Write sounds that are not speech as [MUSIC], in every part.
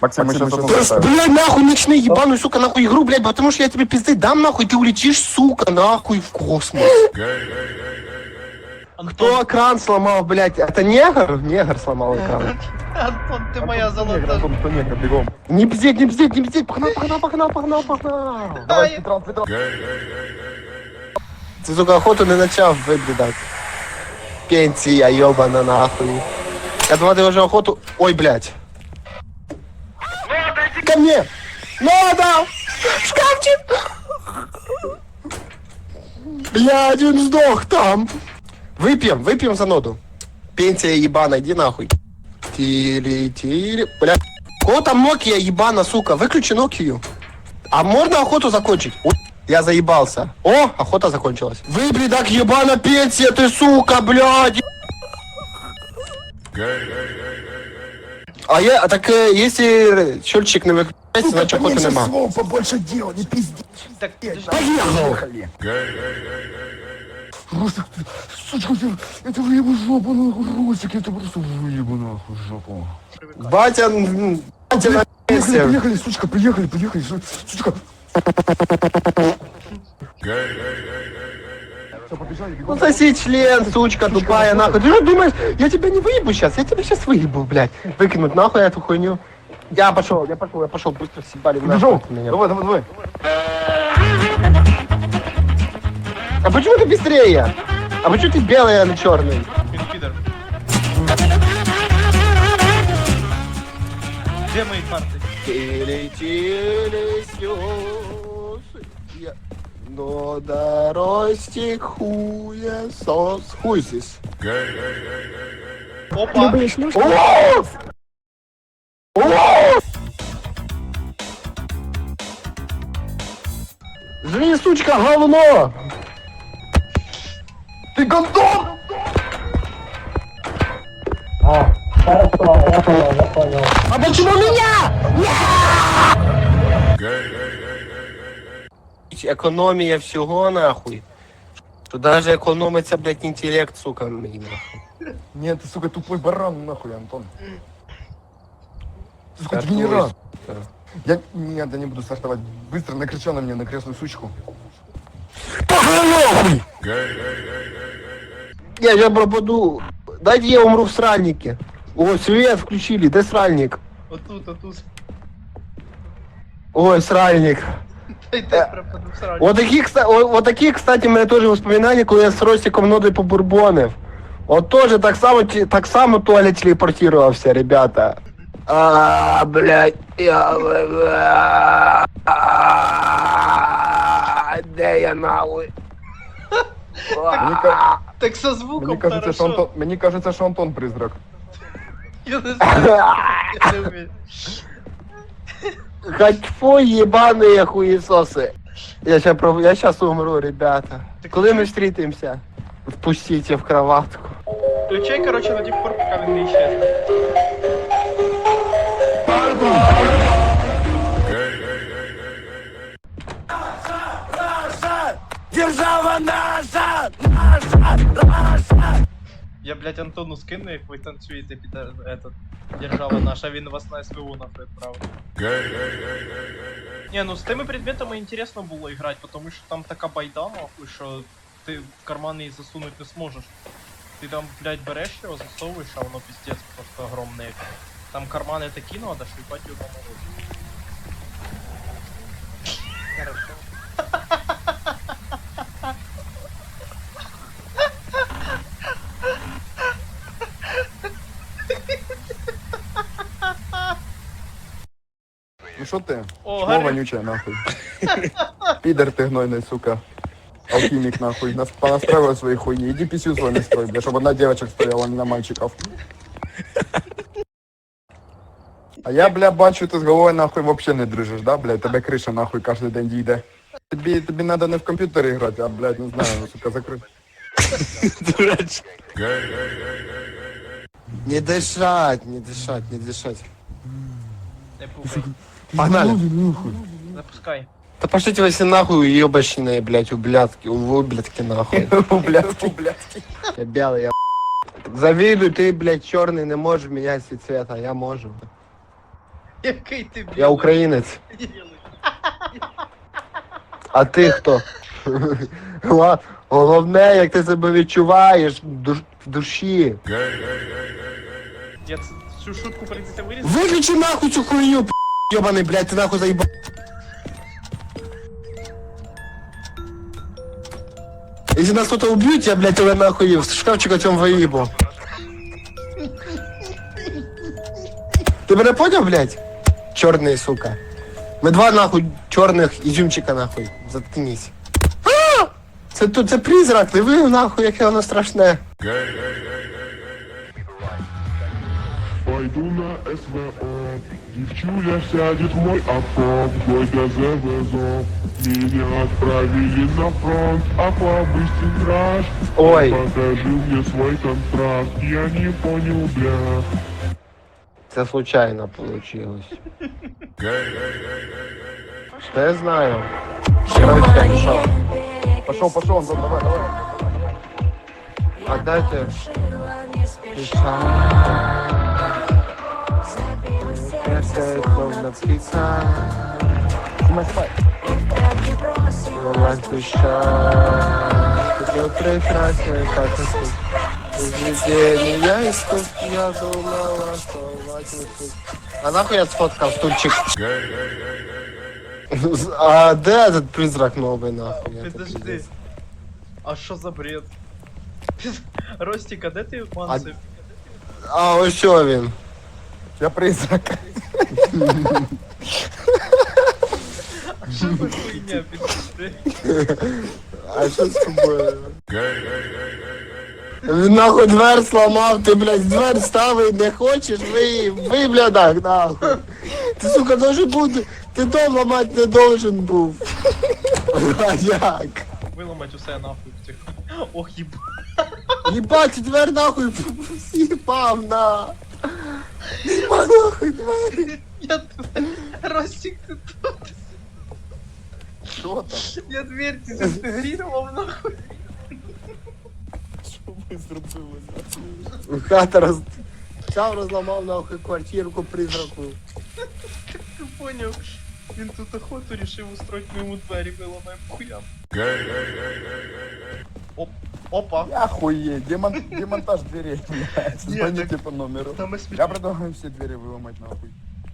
Максим, мы сейчас Просто, блядь, нахуй начни ебаную, сука, нахуй игру, блядь, потому что я тебе пизды дам, нахуй, ты улетишь, сука, нахуй в космос. Кто экран сломал, блядь? Это негр? Негр сломал экран. Антон, ты моя золотая. Антон, кто негр, бегом. Не бздеть, не бздеть, не бздеть, погнал, погнал, погнал, погнал, погнал. Давай. Ты, сука, охоту не начав виблядать. Пенсия, ёбана, нахуй. Я думал, ты уже охоту... Ой, блядь. Ко мне! Надо! Шкафчик! Блядь, он сдох там. Выпьем, выпьем за ноду. Пенсия ебана, иди нахуй. Тири, тири. Блядь. Кого там Nokia ебана, сука? Выключи Нокию. А можно охоту закончить? Ой, Я заебался. О, охота закончилась. Вы, блядак, ебана пенсия, ты, сука, блядь. А я, так э, если счетчик не выключається, значить охоти нема. слов побольше дел, не пизди. Так, ж- Поехали. Русик, ты, сучка, ты, это выебу жопу, нахуй, Русик, это просто выебу, нахуй, жопу. Батя, м, батя на Поехали, месте. поехали, сучка, поехали, поехали, су- сучка. Все, побежали, бегом. Ну соси член, сучка тупая, нахуй. Ты же думаешь, я тебя не выебу сейчас? Я тебя сейчас выебу, блядь. Выкинуть нахуй эту хуйню. Я пошел, я пошел, я пошел, быстро съебали Побежал. нахуй меня. Давай, давай, давай. А почему ты быстрее? А почему ты белый, а не черный? Він підер. Де мої но доростик хуя сос. Хуй здесь. Опа! О! О! Жри, сучка, говно! Ты гондон! А почему меня? Економія всього нахуй. То даже економиться, блядь, інтелект, сука, мій нахуй. Нет, ты, сука, тупой баран, нахуй, Антон. Ты, сука, Да дегенерат. точно. Я, нет, я не буду стартовать. Быстро накричал на меня, на креслую сучку. Нахуй! Я я пропаду. Дайте я умру в сральнике. О, свет включили, де сральник? Отут, отут. Ой, сральник. Та [LAUGHS] й теж пропаду в срані. Вот такие, кста- о- вот такие, кстати, у меня тоже воспоминания, коли я з Ростиком ноди побурбонив. Вот тоже так само, ті- так само в туалет телепортировался, ребята. А, блядь, я... А, Де я нахуй? А, Так со звуком Мне кажется, что хорошо. Антон, мне кажется, что Антон призрак. Я не знаю, я не вмію. Хатьфу ебаные хуесосы. Я сейчас, пров... я сейчас умру, ребята. Коли мы встретимся? Впустите в кроватку. Включай, короче, до тих пор, поки він не исчезне. Я, блядь, Антону скину, як ви танцюєте під е, этот, держава наша, він вас на СВУ нахуй відправив. Ні, ну з тими предметами інтересно було грати, тому що там така байда, нахуй, що ти в карман її засунути не зможеш. Ти там, блядь, береш його, засовуєш, а воно піздець просто огромне. Там кармани такі надо, що їбать його мороз. Ну что ты? О, Чмо Гарри. вонючая, нахуй. [LAUGHS] Пидор ты гнойный, сука. Алхимик, нахуй. Нас понастраивай свои хуйни. Иди писю свой настрой, бля, чтобы одна девочек стояла, а не на мальчиков. А я, бля, бачу, ти з головою нахуй вообще не дружиш, да, блядь? Тебе криша нахуй кожен день дійде. Тобі, тобі надо не в комп'ютері грати, а, блядь, не знаю, сука, закрити. Дурач. Не дышать, не дышать, не дышать. Не пухай. Погнали. Запускай. Да пошлите вы все нахуй, ебащиные, блядь, ублядки, ублядки нахуй. [LAUGHS] Блядський, блядський. Я белый, я Завидуй, ты, блядь, черный, не можешь менять свой цвет, а я можу. Який ти Я українець. білий. А ти хто? [LAUGHS] Ла- Головне, як ти себе відчуваєш душ- в душі. Я ц- цю шутку прийдеться вирізати. Виключи нахуй цю хуйню, п***, Йобаний, блядь, ти нахуй заїба. Если нас кто-то убьют, я, блядь, тебя нахуй в шкафчик цьому выебу. Ти мене поняв, блядь? Чорний, сука. Ми два нахуй чорних ізюмчика нахуй. Заткнись. А! Це тут це призрак, не ви нахуй, яке воно страшне. Пойду на СВО, девчуля сядет в мой окоп, Годя завезу. Меня отправили на фронт, охлабый стендраж. Ой. Покажи мне свой контракт, я не понял, бля. Це случайно получилось. Что я знаю? Короче, пошел. Пошел, пошел, Антон, давай, давай. Отдайте. Сердце словно птица. Снимай, снимай. Была душа. Ты прекрасная, как Видение я искус, я думала, что возьму А нахуй я сфоткал стульчик? [LAUGHS] А де этот призрак новый нахуй? Это Підожди. пиздец. А що за бред? [LAUGHS] Ростік, а де ти А- мансив? А ось що він. Я призрак. Що за хуйня, підожди? А що з тобою? Він нахуй двер сломав, ти, блядь, двер ставить не хочеш, ви, ви, блядак, нахуй. Ти, сука, должен бути, ти дом ламати не должен був. А як? Виламать усе нахуй в цих. Ох, їб. Їбать, двер нахуй [LAUGHS] з'їбав, на. Їба нахуй двері. Я тебе... Ростік, ти тут. Що там? Я дверь тебе інтегрував нахуй. Що ви зробили? Хата роз... Сам розламав нахуй квартирку призраку. Ти поняв? Він тут охоту рішив устроить ми йому двері виламаємо хуям. Оп, опа. Я хуе, демон, демонтаж дверей, [LAUGHS] блядь. Нет, Звоните так- по номеру. Там ми Я смішно. предлагаю все двери выломать нахуй.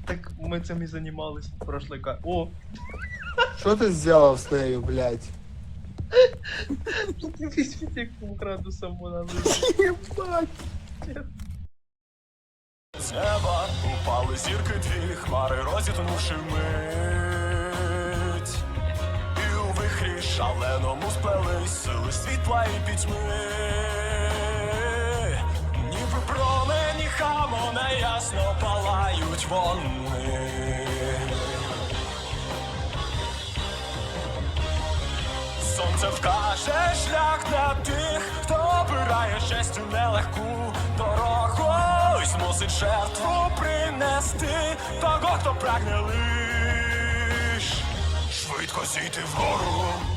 Так ми цим і займались в прошлий ка. О, Що ти зробив з нею, блядь? тут не весь як градусом вона Ебать. З неба упали зірки дві хмари, розітнувши мить. І у вихрі шаленому сплелись сили світла і пітьми. Ніби промені хамона ясно палають вони. Сонце вкаже шлях для тих, хто обирає честю нелегку дорогу і змусить жертву принести того, хто прагне лиш швидко зійти вгору.